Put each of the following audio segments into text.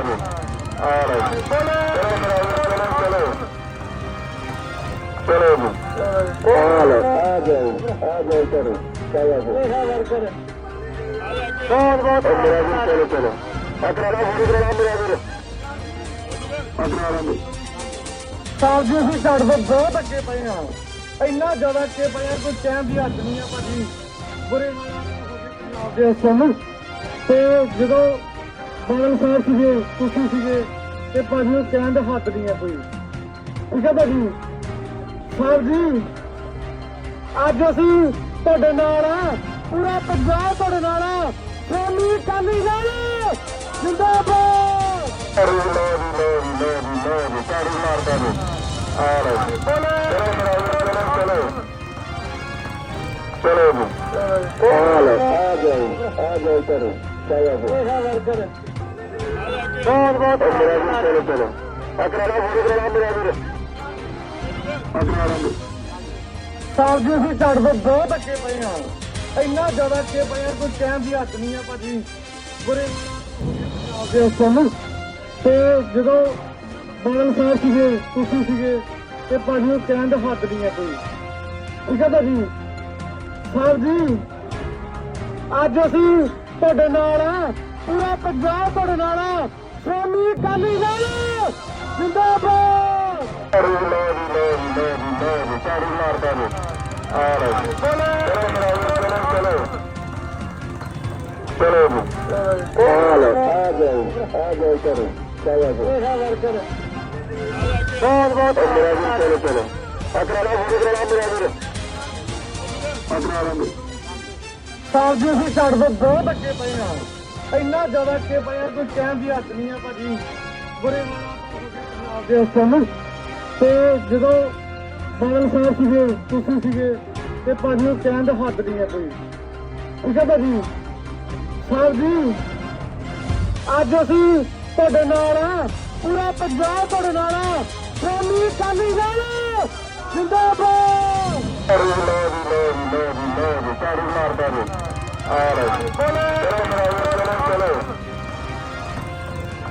ਜੀ ਆ ਲਓ ਚਲੋ ਜੀ। ਆ ਲਓ, ਆ ਜਾਓ ਆ ਜਾਓ ਚਲੋ ਚਲੋ ਜੀ। ਬਹੁਤ ਬਹੁਤ ਮੇਰਾ ਜੀ ਚਲੋ ਚਲੋ। ਅਕਰਾ ਦਾ ਕਰਾ ਮੇਰਾ ਵੀਰ ਅਕਰਾ ਦਾ ਸਾਹਿਬ ਜੀ, ਅਸੀਂ ਛੱਡ ਤੋਂ ਬਹੁਤ ਅੱਗੇ ਪਏ ਹਾਂ। ਇੰਨਾ ਜ਼ਿਆਦਾ ਅੱਗੇ ਪਏ ਆ ਕੋਈ ਟਾਈਮ ਦੀ ਹੱਦ ਨਹੀਂ ਆ ਭਾਜੀ। ਬੁਰੇ ਹਾਲਾਤ ਹੋ ਗਏ ਪੰਜਾਬ ਦੇ ਇਸ ਸਮੇਂ ਤੇ ਜਦੋਂ ਬਾਦਲ ਸਾਹਿਬ ਸੀਗੇ ਤੁਸੀਂ ਸੀਗੇ ਤੇ ਭਾਜੀ ਨੂੰ ਕਹਿਣ ਦਾ ਹੱਦ ਨਹੀਂ ਆ ਕੋਈ। ਠੀਕ ਹੈ ਭਾਜੀ? ਸਾਹਿਬ ਜੀ ਅੱਜ ਅਸੀਂ ਤੁਹਾਡੇ ਨਾਲ ਆ। ਪੂਰਾ ਪੰਜਾਬ ਤੁਹਾਡੇ ਨਾਲ ਆ। ਸ਼੍ਰੋਮਣੀ ਅਕਾਲੀ ਦਲ! ਜਿੰਦਾਬਾਦ! ਅਰੇ ਲੋ ਲੋ ਲੋ ਲੋ ਮਾਰਦਾ ਆ ਚਲੋ ਚਲੋ ਚਲੋ ਜਾਓ ਆ ਜਾਓ ਚਲੋ ਚਲੋ ਜੀ ਬਹੁਤ ਬਹੁਤ ਮੇਰਾ ਚਲੋ ਚਲੋ ਅਕਰਾ ਦਾ ਕਰਾ ਮੇਰਾ ਵੀਰ ਅਕਰਾ ਸਾਹਿਬ ਜੀ ਅਸੀਂ ਛੱਡ ਤੋਂ ਬਹੁਤ ਅੱਗੇ ਪਏ ਆ ਇੰਨਾ ਜ਼ਿਆਦਾ ਅੱਗੇ ਪਏ ਆ ਕੋਈ ਟਾਈਮ ਦੀ ਹੱਦ ਨਹੀਂ ਆ ਭਾਜੀ ਬੁਰੇ ਹਾਲਾਤ ਹੋ ਤੇ ਜਦੋਂ ਬਾਦਲ ਸਾਹਿਬ ਸੀਗੇ ਤੁਸੀਂ ਸੀਗੇ ਤੇ ਭਾਜੀ ਨੂੰ ਕਹਿਣ ਦਾ ਹੱਦ ਨਹੀਂ ਆ ਕੋਈ ਠੀਕ ਹੈ ਭਾਜੀ ਸਾਹਿਬ ਜੀ ਅੱਜ ਅਸੀਂ ਤੁਹਾਡੇ ਨਾਲ ਆ। ਪੂਰਾ ਪੰਜਾਬ ਤੁਹਾਡੇ ਨਾਲ ਆ। ਸ਼੍ਰੋਮਣੀ ਅਕਾਲੀ ਦਲ। ਜਿੰਦਾਬਾਦ। ਅਰੇ ਲੋ ਲੋ ਲੋ ਲੋ ਝਾੜੂ ਮਾਰਦਾ ਜੀ ਆ ਜੀ ਚਲੋ ਚਲੋ। ਚਲੋ ਚਲੋ। ਆ ਲਓ ਆ ਜਾਓ ਆ ਜਾਓ ਚਲੋ ਚਲੋ। ਜੀ ਬਹੁਤ ਬਹੁਤ ਚਲੋ ਵੀਰ ਸਾਹਿਬ ਜੀ ਅਸੀਂ ਛੱਡ ਤੋਂ ਬਹੁਤ ਅੱਗੇ ਪਏ ਆ। ਇੰਨਾ ਜ਼ਿਆਦਾ ਅੱਗੇ ਪਏ ਆ, ਕੋਈ ਕਹਿਣ ਦੀ ਹੱਦ ਨਹੀਂ ਆ ਭਾਜੀ। ਬੁਰੇ ਹਾਲਾਤ ਦੇ ਇਸ ਸਮੇਂ ਤੇ ਜਦੋਂ ਬਾਦਲ ਸਾਹਿਬ ਸੀਗੇ, ਤੁਸੀਂ ਸੀਗੇ, ਤੇ ਭਾਜੀ ਨੂੰ ਕਹਿਣ ਦਾ ਹੱਦ ਨਹੀਂ ਆ ਕੋਈ। ਠੀਕ ਹੈ ਭਾਜੀ? ਸਾਹਿਬ ਜੀ, ਅੱਜ ਅਸੀਂ ਤੁਹਾਡੇ ਨਾਲ ਆ। ਪੂਰਾ ਪੰਜਾਬ ਤੁਹਾਡੇ ਨਾਲ ਆ। ਸ਼੍ਰੋਮਣੀ ਅਕਾਲੀ ਦਲ! ਜਿੰਦਾਬਾਦ!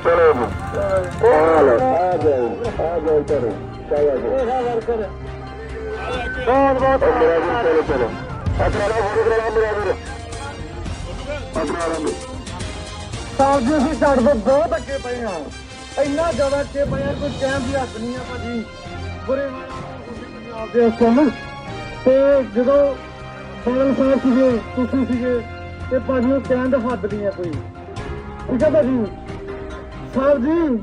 ਚਲੋ ਜੀ ਵਰਕਰ ਬਹੁਤ ਬਹੁਤ ਮੇਰਾ ਵੀਰ ਚਲੋ ਚਲੋ ਅਕਰਾ ਦਾ ਫੋਨ ਕਰਾ ਮੇਰਾ ਵੀਰ ਅਕਰਾ ਦਾ ਸਾਹਿਬ ਜੀ। ਅਸੀਂ ਛੱਡ ਤੋਂ ਬਹੁਤ ਅੱਗੇ ਪਏ ਹਾਂ ਇੰਨਾ ਜ਼ਿਆਦਾ ਅੱਗੇ ਪਏ ਹਾਂ ਕੋਈ ਕਹਿਣ ਦੀ ਹੱਦ ਨਹੀਂ ਆ ਭਾਜੀ ਬੁਰੇ ਹਾਲਾਤ ਪੰਜਾਬ ਦੇ ਇਸ ਤੇ ਜਦੋਂ ਬਾਦਲ ਸਾਹਿਬ ਸੀਗੇ ਤੁਸੀਂ ਸੀਗੇ ਤੇ ਭਾਜੀ ਉਹ ਕਹਿਣ ਦਾ ਹੱਦ ਨਹੀਂ ਹੈ ਕੋਈ। ਠੀਕ ਹੈ ਭਾਜੀ। ਸਾਹਿਬ ਜੀ।